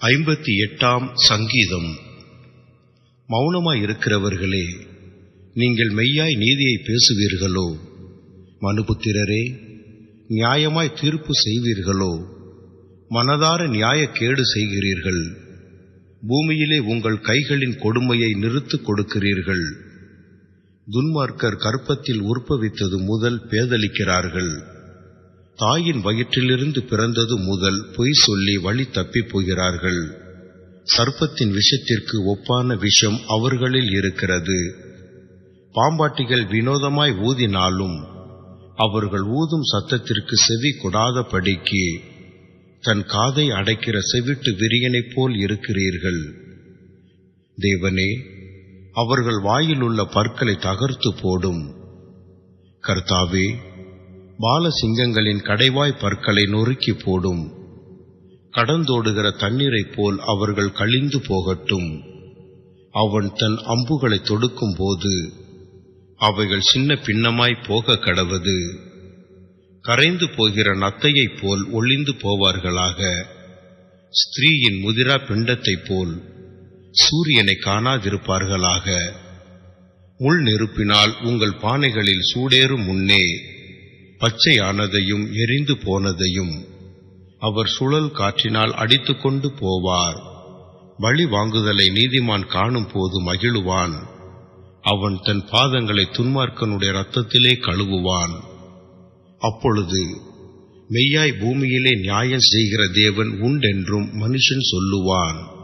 ஐம்பத்தி எட்டாம் சங்கீதம். மௌனமாய் இருக்கிறவர்களே நீங்கள் மெய்யாய் நீதியை பேசுவீர்களோ? மனுபுத்திரரே நியாயமாய் தீர்ப்பு செய்வீர்களோ? மனதார நியாயக்கேடு செய்கிறீர்கள்? பூமியிலே உங்கள் கைகளின் கொடுமையை நிறுத்துக் கொடுக்கிறீர்கள்? துன்மார்க்கர் கற்பத்தில் உற்பவித்தது முதல் பேதலிக்கிறார்கள் தாயின் வயிற்றிலிருந்து பிறந்தது முதல் பொய் சொல்லி வழி தப்பிப் போகிறார்கள். சர்ப்பத்தின் விஷத்திற்கு ஒப்பான விஷம் அவர்களில் இருக்கிறது. பாம்பாட்டிகள் வினோதமாய் ஊதினாலும் அவர்கள் ஊதும் சத்தத்திற்கு செவி கொடாத படிக்கு தன் காதை அடைக்கிற செவிட்டு விரியனைப் போல் இருக்கிறீர்கள். தேவனே அவர்கள் வாயிலுள்ள பற்களை தகர்த்து போடும். கர்த்தாவே பாலசிங்கங்களின் கடைவாய் பற்களை நொறுக்கி போடும். கடந்தோடுகிற தண்ணீரைப் போல் அவர்கள் கழிந்து போகட்டும். அவன் தன் அம்புகளை தொடுக்கும் போது அவைகள் சின்ன பின்னமாய் போக கடவது. கரைந்து போகிற நத்தையைப் போல் ஒளிந்து போவார்களாக. ஸ்திரீயின் முதிரா பிண்டத்தைப் போல் சூரியனை காணாதிருப்பார்களாக. முள் நெருப்பினால் உங்கள் பானைகளில் சூடேறும் முன்னே பச்சையானதையும் எரிந்து போனதையும் அவர் சுழல் காற்றினால் அடித்துக்கொண்டு போவார். வழி வாங்குதலை நீதிமான் காணும் போது மகிழுவான். அவன் தன் பாதங்களை துன்மார்க்கனுடைய ரத்தத்திலே கழுவுவான். அப்பொழுது மெய்யாய் பூமியிலே நியாயம் செய்கிற தேவன் உண்டென்றும் மனுஷன் சொல்லுவான்.